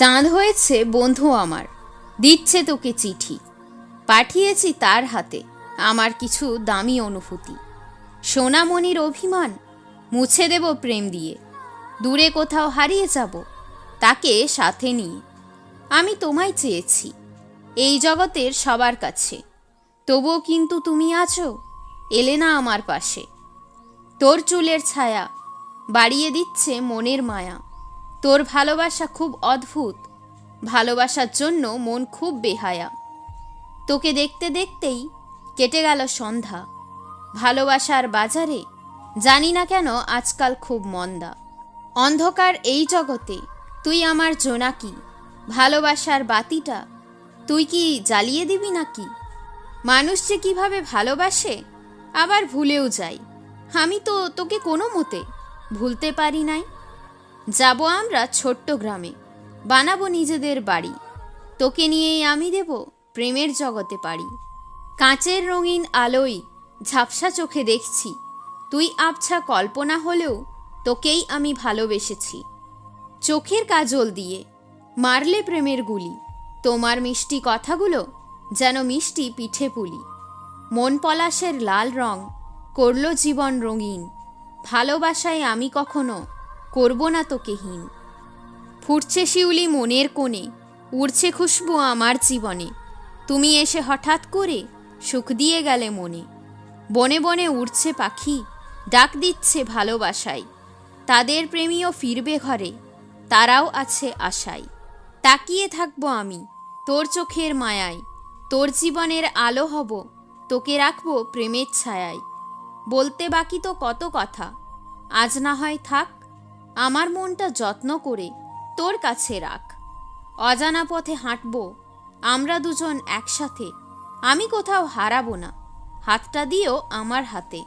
চাঁদ হয়েছে বন্ধু আমার, দিচ্ছে তোকে চিঠি। পাঠিয়েছি তার হাতে আমার কিছু দামি অনুভূতি। সোনামণির অভিমান, মুছে দেব প্রেম দিয়ে। দূরে কোথাও হারিয়ে যাব, তাকে সাথে নিয়ে। আমি তোমায় চেয়েছি, এই জগতের সবার কাছে। তবুও কিন্তু তুমি আছো এলে না আমার পাশে। তোর চুলের ছায়া বাড়িয়ে দিচ্ছে মনের মায়া। তোর ভালোবাসা খুব অদ্ভুত। ভালোবাসার জন্য মন খুব বেহায়া। তোকে দেখতে দেখতেই কেটে গেল সন্ধ্যা। ভালোবাসার বাজারে জানি না কেন আজকাল খুব মন্দা। অন্ধকার এই জগতে তুই আমার জোনাকি। ভালোবাসার বাতিটা তুই কি জ্বালিয়ে দিবি নাকি? মানুষ যে কীভাবে ভালোবাসে, আবার ভুলেও যায়। আমি তো তোকে কোনো মতে ভুলতে পারি নাই। যাব আমরা ছোট্ট গ্রামে। বানাবো নিজেদের বাড়ি। তোকে নিয়েই আমি দেব প্রেমের জগতে পারি কাঁচের রঙিন আলোয় ঝাপসা চোখে দেখছি। তুই আবছা কল্পনা হলেও তোকেই আমি ভালোবেসেছি। চোখের কাজল দিয়ে মারলে প্রেমের গুলি। তোমার মিষ্টি কথাগুলো যেন মিষ্টি পিঠে পুলি। মন পলাশের লাল রং করল জীবন রঙিন। ভালোবাসায় আমি কখনো করব না তোকে হীন। ফুটছে শিউলি মনের কোণে, উড়ছে খুশবু আমার জীবনে। তুমি এসে হঠাৎ করে সুখ দিয়ে গেলে মনে। বনে বনে উড়ছে পাখি, ডাক দিচ্ছে ভালোবাসায়। তাদের প্রেমীও ফিরবে ঘরে, তারাও আছে আশায়। তাকিয়ে থাকব আমি, তোর চোখের মায়ায়। তোর জীবনের আলো হব, তোকে রাখব প্রেমের ছায়ায়। বলতে বাকি তো কত কথা, আজ না হয় থাক আমার মনটা যত্ন করে তোর কাছে রাখ। অজানা পথে হাঁটব, আমরা দুজন একসাথে, আমি কোথাও হারাবো না, হাতটা দিও আমার হাতে।